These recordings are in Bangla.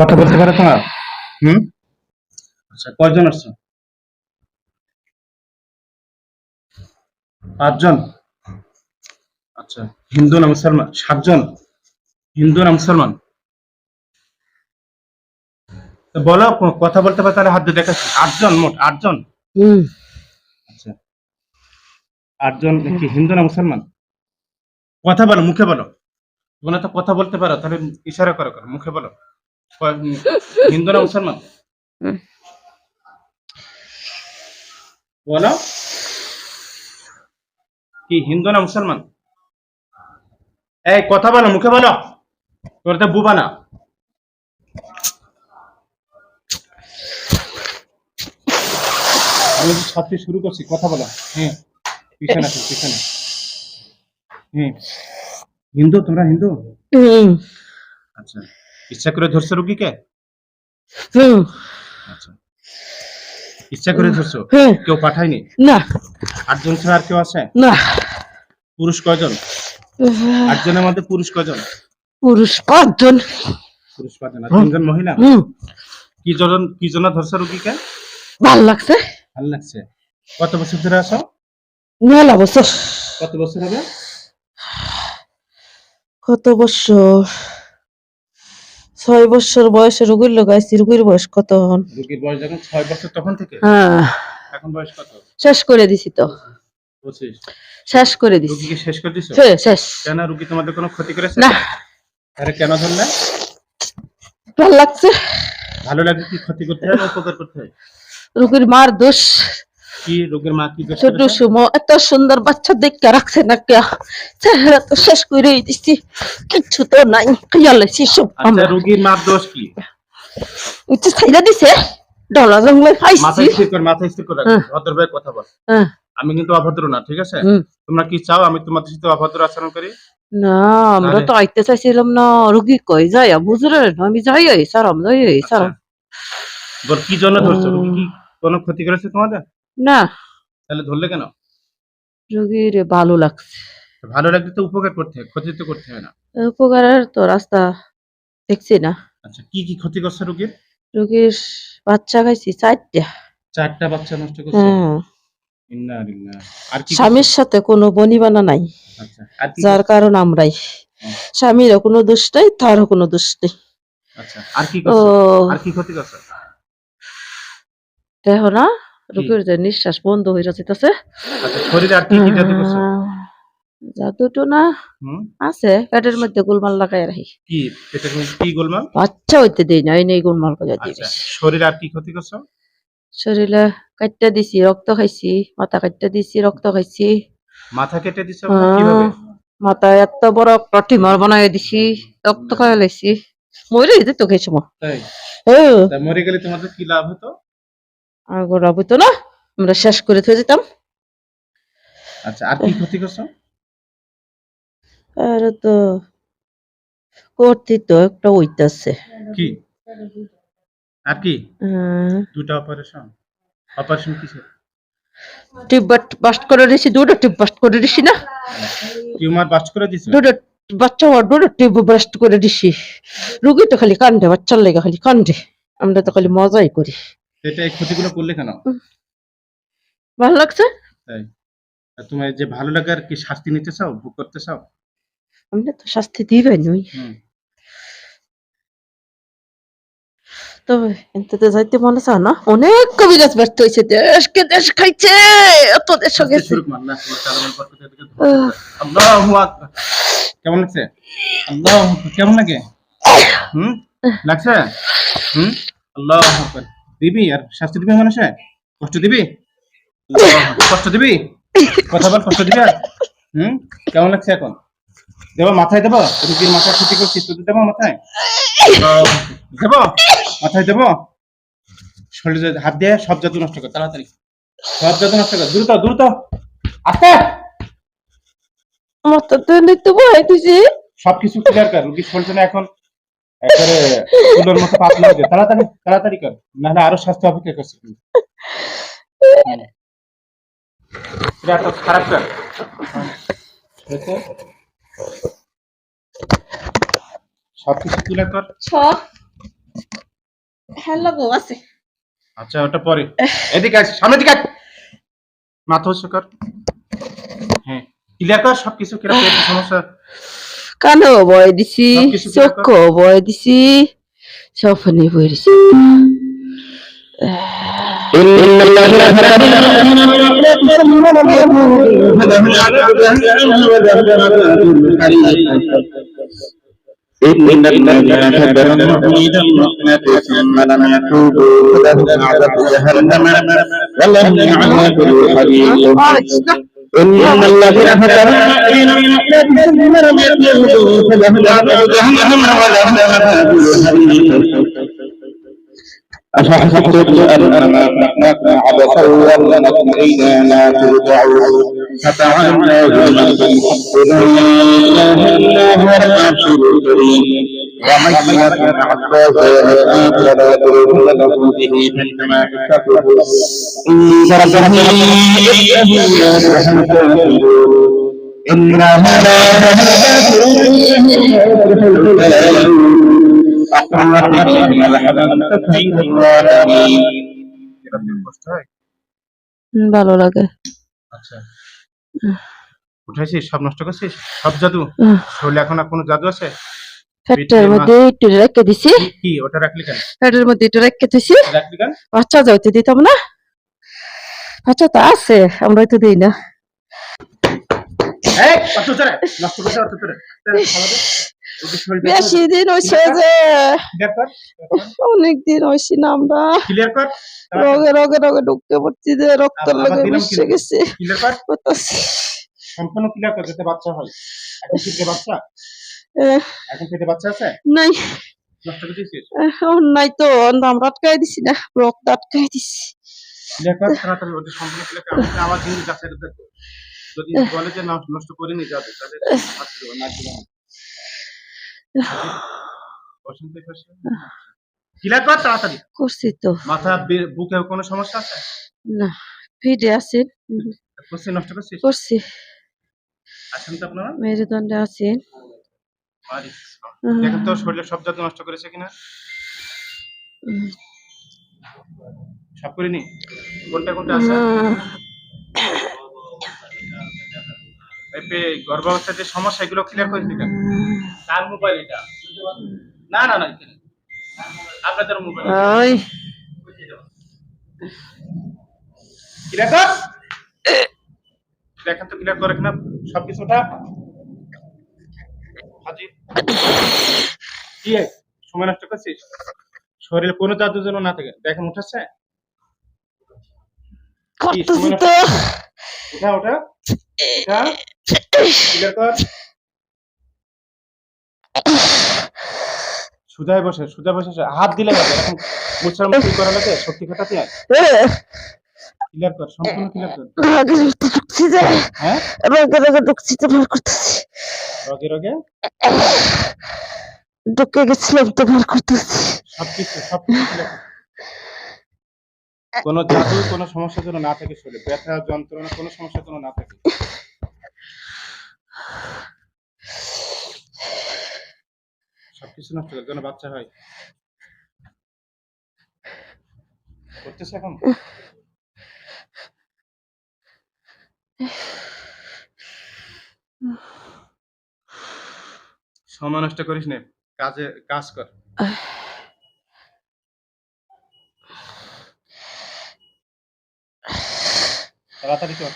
কথা বলতে পারো তোমরা? হুম? আচ্ছা কয়জন আসছো? পাঁচজন? আচ্ছা হিন্দু না মুসলমান? সাতজন? হিন্দু না মুসলমান? বলো কথা বলতে পারো তাহলে হাত দিয়ে দেখাচ্ছি। আটজন মোট আটজন? আচ্ছা। আটজন কি হিন্দু না মুসলমান? কথা বলো মুখে বলো। তোমরা তো কথা বলতে পারো তাহলে ইশারা করো করো মুখে বলো। হিন্দু না মুসলমান? বলো। কি হিন্দু না মুসলমান? এই কথা বলো মুখে বলো। তোর তো বুবা না। আমি ছাত্রী শুরু করছি কথা বলো। হ্যাঁ পিছনে আসো পিছনে। হ্যাঁ। হিন্দু তোমরা হিন্দু? আচ্ছা। ইচ্ছা করে ধরছো রুগীকে? আচ্ছা। ইচ্ছা করে ধরছো? কেউ পাঠায়নি? না। আটজন ছাড়া আর কেউ আছে? না। পুরুষ কয়জন? আটজনের মধ্যে পুরুষ কয়জন? পুরুষ পাঁচজন। পুরুষ পাঁচজন। আর তিনজন মহিলা? হুম। কি জন কি জন ধরছো রুগীকে? ভালো লাগছে। ভালো লাগছে। কত বছর ধরে আছো? মেলা বছর। কত বছর হবে? কত বছর? ছয় বছর বয়সে রুগীর লাগাইছি রুগীর বয়স কত হন রুগীর বয়স যখন ছয় বছর তখন থেকে? হ্যাঁ। এখন বয়স কত? শেষ করে দিছি তো। শেষ করে দিছি। রুগীকে শেষ করে দিছো? শেষ, শেষ। কেন রুগী তোমাদের কোনো ক্ষতি করেছে? না। আরে কেন ধরলে? ভালো লাগছে। ভালো লাগে কি ক্ষতি করতে হয় না উপকার করতে হয়? রুগীর মার দোষ। কি রোগের মা কি ছোট করেছে? এত সুন্দর বাচ্চা দেখতে রাখছে না কে চেহারা তো শেষ করে দিছি। কিচ্ছু তো নাই খেয়াল সব আচ্ছা রোগীর মার দোষ কি? উচ্চ দিছে ডলা জঙ্গলে মাথা স্থির করে মাথা স্থির করে হ্যাঁ। ভদ্রভাবে কথা বল। হ্যাঁ, আমি কিন্তু অভদ্র না ঠিক আছে? তোমরা কি চাও আমি তোমাদের সাথে অভদ্র আচরণ করি? না আমরা তো আইতে চাইছিলাম না রুগী কই যায়? বুঝলেন আমি যাই এই সারাম যাই এই সারাম আচ্ছা। কি জন্য ধরছো। রোগী কি কোনো ক্ষতি করেছে তোমাদের? না। তাহলে ধরলে কেন? রুগীর ভালো লাগছে। ভালো লাগলে তো উপকার করতে হয় ক্ষতি তো করতে হয় না। উপকারের তো রাস্তা দেখছি না। আচ্ছা কি কি ক্ষতি করছে রোগীর? রুগীর বাচ্চা খাইছি চারটা। চারটা বাচ্চা নষ্ট করছে? হ্যাঁ ইন্না লিল্লাহ। আর কি স্বামীর সাথে কোনো বনিবানা নাই। আচ্ছা আর কি যার করছে? কারণ আমরাই। স্বামীরও কোনো দোষ নাই তারও কোনো দোষ নেই। আচ্ছা আর কি ও। করছে আর কি ক্ষতি করছে? দেখো না রুগীর যে নিঃশ্বাস বন্ধ হয়ে যাচ্ছে শরীরে আর কি কি জাতি করছে? জাদুটো না আছে পেটের মধ্যে গোলমাল লাগাই রাখি। কি? পেটের মধ্যে কি গোলমাল? বাচ্চা হইতে দেই না এই নেই গোলমাল করে দিই আচ্ছা শরীরে আর কি ক্ষতি করছ? শরীরে কাটটা দিছি রক্ত খাইছি মাথা কাটটা দিছি রক্ত খাইছি। মাথা কেটে দিছো কীভাবে? মাথায় এত বড় টিমার বানাই দিছি রক্ত খাই লাইছি মরে যেত খেয়েছি তাই? হ্যাঁ মরে গেলে তোমাদের কি লাভ হতো? আর গোড়া বুঝতো না আমরা শেষ করে থয়ে যেতাম। আচ্ছা আর কি ক্ষতি করছ? আর তো করতে তো একটা ওইতাছে কি? আর কি? দুটা অপারেশন অপারেশন কিসের? টিপ বাট- বাস্ট করে দিছি দুটো টিপ বাস্ট করে দিছি না। টিউমার বাস্ট করে দিছো? দুটো বাচ্চা হওয়ার দুটো টিপ বাস্ট করে দিছি। রুগী তো খালি কান্দে বাচ্চার লেগে খালি কান্দে। আমরা তো খালি মজাই করি। এটা এই ক্ষতিগুলো করলে কেন? ভালো লাগছে? তাই। আর যে ভালো লাগার কি শাস্তি নিতে চাও ভোগ করতে চাও? আমরা তো শাস্তি দিবে নই। হুম। তবে এনতে যাইতে মনে চাও না? অনেক কবিরাজ ব্যস্ত হয়েছে দেশকে দেশ খাইছে এত দেশ গেছে। কেমন লাগছে? আল্লাহ কেমন লাগে? হুম? লাগছে? হুম? আল্লাহ। দিবি আর শাস্তি দিবি মানুষে কষ্ট দিবি? কষ্ট দিবি? কথা বল কষ্ট দিবি আর? হুম? কেমন লাগছে এখন? দেবো মাথায় দেবো? রুগীর মাথায় ক্ষতি করছি তুই দেবো মাথায়? দেবো? মাথায় দেবো? শরীরে হাত দিয়ে সব জাদু নষ্ট কর তাড়াতাড়ি। সব জাদু নষ্ট কর দ্রুত দ্রুত। আস্তে! আমার তো ভয় দিছি। সবকিছু ক্লিয়ার কর রুগীর শরীরটা না এখন একবারে তুলোর মতো পাতলা হয়ে তাড়াতাড়ি তাড়াতাড়ি কর নাহলে আরও স্বাস্থ্য অপেক্ষা করছে। এটা খারাপ কর সবকিছু ক্লিয়ার কর হ্যালো গো আছে। আচ্ছা ওটা পরে। এদিকে আস সামনে দিকে। মাথা উঁচু কর। হ্যাঁ ক্লিয়ার কর সবকিছু কীরকম সমস্যা? কানো বয় দিছি সবকিছু কি চোখ বয় দিছি সফনে বয় দিছি إن الذين كفروا من المحنة ثم لم يتوبوا فلهم عذاب جهنم ولهم عذاب الحريق إن الذين كفروا من المحنة ثم لم يتوبوا فلهم عذاب جهنم ولهم عذاب الحريق أفحسبتم أنما خلقناكم عبثا وأنكم إلينا ترجعون فتعالى من الحق لا إله إلا هو العرش الكريم ومن يطع الله فلا تضر له به إنما كسبه إن ربه إنه لا يفلح ভালো লাগে। আচ্ছা। উঠাইছিস সব নষ্ট করছিস? সব জাদু? শরীরে এখন আর কোনো জাদু আছে? পেটের মধ্যে একটু রেখে দিছি। কি- ওটা রাখলি কেন? পেটের মধ্যে একটু রেখে দিছি। রাখলি কেন? বাচ্চা যাইতে দিতাম না। বাচ্চা তো আছে আমরা তো দিই না। এই কত তোরে নষ্ট করতে কত তোরে বেশি দিন হয়েছে যে অনেক দিন হয়েছি না আমরা। রোগে রোগে রোগে ঢুকতে পড়ছি যে রক্ত আবার লাগে দিলাম মিশে গেছে। সম্পূর্ণ ক্লিয়ার কর যাতে বাচ্চা হয়। এখন পেটে বাচ্চা? এখন পেটে বাচ্চা আছে? নাই। নাই তো আমরা আটকাই দিছি না রক্ত আটকাই দিছি। যদি বলে যে নষ্ট- নষ্ট করিনি যাবে তাহলে শাস্তি দেবো, না দিলাম বসন্ত ক্লিয়ার কর তাড়াতাড়ি করছি তো। মাথা বুকে কোনো সমস্যা আছে? না ফিডে আছে। নষ্ট করছি? তো আপনারা? মেরুদণ্ডে আছে। বাড়ি। দেখেন তো শরীরে সব নষ্ট করেছে কিনা? সব করিনি? কোনটা কোনটা আছে? গর্ভাবস্থায় যে সমস্যা এগুলো ক্লিয়ার করে দিলেন কার মোবাইল এটা। না না না আপনাদের মোবাইল ওই। ক্লিয়ার কর দেখেন তো ক্লিয়ার করে কিনা সব কিছুটা হাজি। কি সময় নষ্ট করছিস? শরীরে কোনো জাদু যেন না থাকে। দেখেন উঠাচ্ছে? করতেছি তো। উঠা ওঠা ক্লিয়ার কর সুজায় বসে সুজায় বসে হাত দিলে হবে এখন মুছার মুখি করা লাগে শক্তি খাটাতে আয়। ক্লিয়ার কর সম্পূর্ণ ক্লিয়ার কর। ঢুকছি যে। হ্যাঁ? রোগে রোগে ঢুকছি তো বের করতেছি। রগে রগে? ঢুকে গেছিলাম তো বের করতেছি। সবকিছু সবকিছু। কোনো জাদু কোনো সমস্যা যেন না থাকে শরীরে ব্যথা যন্ত্রণা কোনো সমস্যা যেন না থাকে সবকিছু নষ্ট করে যেন বাচ্চা হয়। করতেছে এখন? সময় নষ্ট করিস না কাজে কাজ কর। তাড়াতাড়ি কর।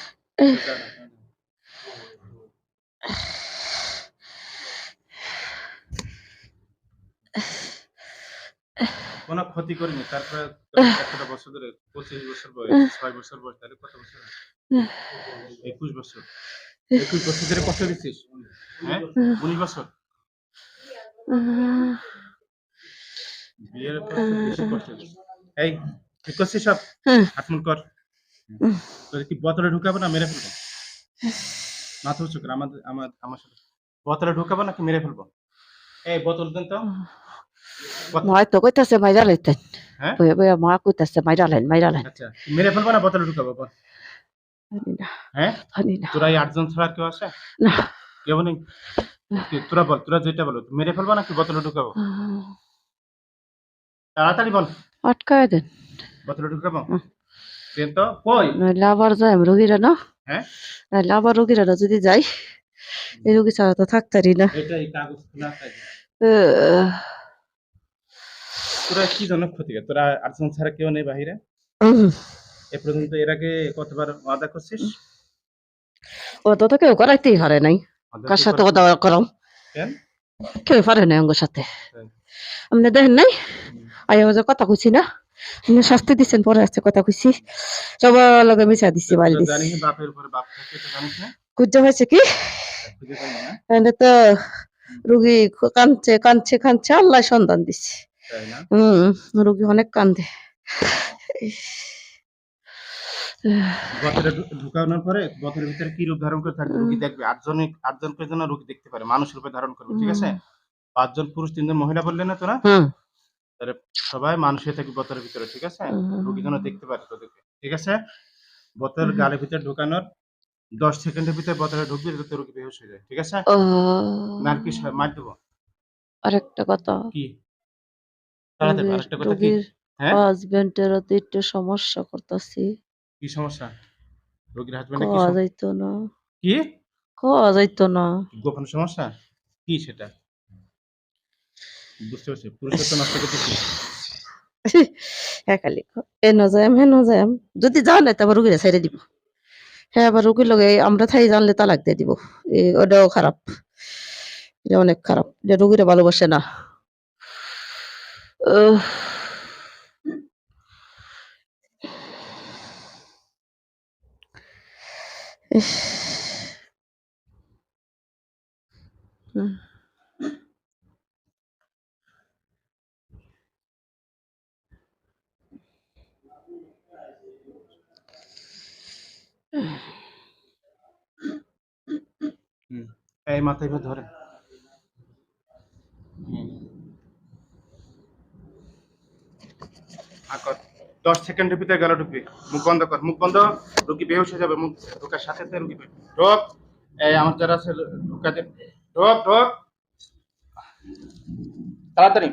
কোনো ক্ষতি করিনি। তারপরে একটা বছর ধরে পঁচিশ বছর বয়স ছয় বছর বয়স তাহলে কত বছর? একুশ বছর। একুশ বছর ধরে কষ্ট দিচ্ছিস? হ্যাঁ? উনিশ বছর? বিয়ের পর বেশি কষ্ট এই ঠিক করছিস সব? হুম। হাত কর। তোর কি বোতলে ঢুকাবো না মেরে ফেলব? মাথা উঁচু কর আমাদের আমার আমার সাথে। বোতলে ঢুকাবো নাকি মেরে ফেলব? এই বোতল দেন তো। মায় কইতাছে মাইরা লাইতেন মা কইতাছে মাইরা লাইন মাইরা আচ্ছা মেরে ফেলব না বোতলে ঢুকাবো হ্যাঁ তোরা আটজন ছাড়া কেউ আছে না কেউ নেই তোরা বল তোরা যেটা বলো মেরে ফেলব নাকি বোতলে ঢুকাবো তাড়াতাড়ি বল আটকায় দেন বোতলে ঢুকাবো। দেন কই নইলে আবার যাই রোগীরা না হ্যাঁ নাহলে আবার রোগীরা না যদি যাই এই রোগী ছাড়া তো থাকতারি না এটাই কাগজ খোলা থাকে তোরা কি জন্য ক্ষতি? তোরা আটজন ছাড়া কেউ নেই বাহিরে? এ পর্যন্ত এর আগে কতবার ওয়াদা করছিস? অত তো তো কেউ করাইতেই পারে নাই। কার সাথে? কথা করাম? কেউ পারে নাই অঙ্গর সাথে। তাই। আপনি দেখেন নাই? আই যে কথা কইছি না? আপনি শাস্তি দিচ্ছেন পরে আসছে কথা কইছি। সবার লগে মিশা দিছি বাড়ি তোরা দিচ্ছি জানিস না বাপের কুজ্জা হয়েছে কি? এনে তো রুগী কাঁদছে কাঁদছে কাঁদছে আল্লাহ সন্ধান না হম রুগী অনেক কান্দে। বতরে ঢুকানোর পরে বতরের ভিতরে কি রূপ ধারণ করে থাকবে? রুগী দেখবে। আটজন আটজনকে যেন রুগী দেখতে পারে মানুষ রূপে ধারণ করবে ঠিক আছে? পাঁচজন পুরুষ তিনজন মহিলা বললে না তোরা? তাহলে সবাই মানুষ হয়ে থাকবে ভিতরে ঠিক আছে। রুগী যেন দেখতে পারে তোদেরকে ঠিক আছে? বোতল গালের ভিতরে ঢোকানোর দশ সেকেন্ডের ভিতরে বোতলে ঢুকবে রুগী বেহুশ হয়ে যায় ঠিক আছে? মার দেবো। আরেকটা কথা। কি? তাড়াতাড়ি রুগীর- আরেকটা কথা কি? রুগীর হ্যাঁ? হাজবেন্ডের একটু সমস্যা করতেছি। কি সমস্যা? রোগীর হাজবেন্ডে কি খাওয়া সম- যাইতো না। কি? খাওয়া যাইতো না। গোপন সমস্যা? কি সেটা? বুঝতে পারছি। পুরুষত্ব নষ্ট করতেছি। হ্যাঁ খালি এ ন যাইম হে যদি যাও না তবে রুগীরা ছেড়ে দিব। হ্যাঁ আবার রুগীর লগে আমরা থাই জানলে তালাক দিয়ে দিব। এ ওটাও খারাপ। এটা অনেক খারাপ। এটা রুগীরা ভালোবাসে না। এই মাথায় ধরে। আর কর। দশ সেকেন্ডের ভিতরে গেল ঢুকবি। মুখ বন্ধ কর। মুখ বন্ধ, রুগী বেহুশ হয়ে যাবে। মুখ ঢোকার সাথে সাথে রুগী। ঢোক। এই আমার যারা আছে, ঢোকা দে। ঢোক ঢোক। তাড়াতাড়ি।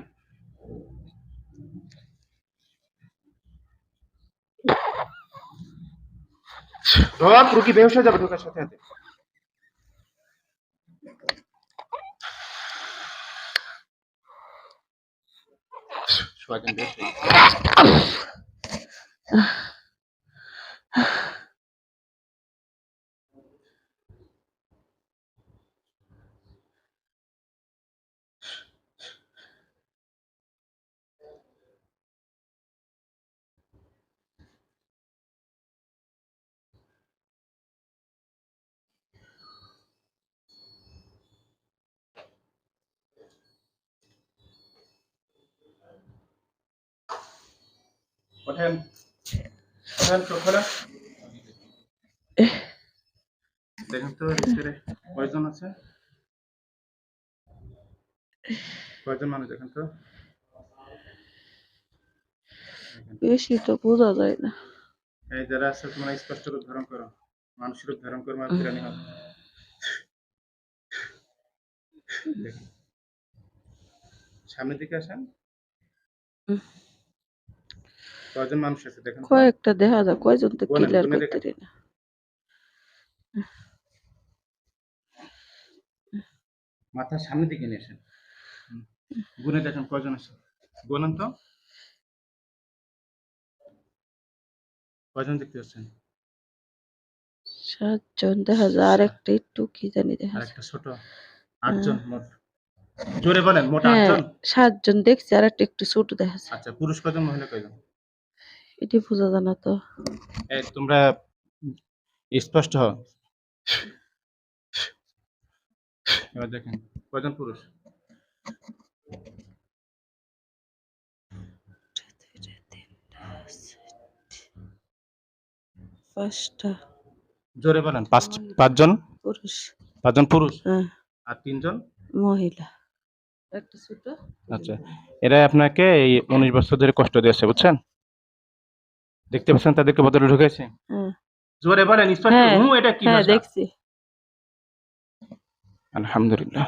ঢোক, রুগী বেহুশ হয়ে যাবে ঢোকার সাথে সাথে। সোয়াগিন বেহুশ হয়ে গেছে। খোলা। দেখেন তো ভিতরে কয়জন আছে? কয়জন মানুষ দেখেন তো? বেশি তো বোঝা যায় না। এই যারা আছে তোমরা স্পষ্ট করে ধারণ করো। মানুষের রূপ ধারণ করো আর হবে। দেখুন। সামনের দিকে আসেন। কয়জন মানুষ আছে দেখেন কয়েকটা দেখা যায় কয়জন তো ক্লিয়ার করতে পারি না। মাথার সামনের দিকে নিয়ে আসেন। গুনে দেখেন কয়জন আছে। গুনেন তো। কয়জন দেখতে পাচ্ছেন? সাতজন দেখা যায় আর একটা একটু কি জানি দেখা যায় একটা ছোট আটজন মোট। জোরে বলেন মোট হ্যাঁ আটজন। সাতজন দেখছি আর একটা একটু ছোট দেখা যায় আচ্ছা পুরুষ কয়জন মহিলা কয়জন? এটি বোঝা যায় না তো। এই তোমরা স্পষ্ট হও। এবার দেখেন কয়জন পুরুষ? পাঁচটা। জোরে বলেন পাঁচ পাঁচজন? পুরুষ। পাঁচজন পুরুষ? হ্যাঁ। আর তিনজন? মহিলা। একটা ছোট আচ্ছা। এরা আপনাকে এই উনিশ বছর ধরে কষ্ট দিয়েছে বুঝছেন? দেখতে পাচ্ছেন? তাদেরকে বদলে ঢুকেছে হ্যাঁ জোরে বলেন স্পষ্ট হুম এটা কি হ্যাঁ ভাষা? দেখছি। আলহামদুলিল্লাহ।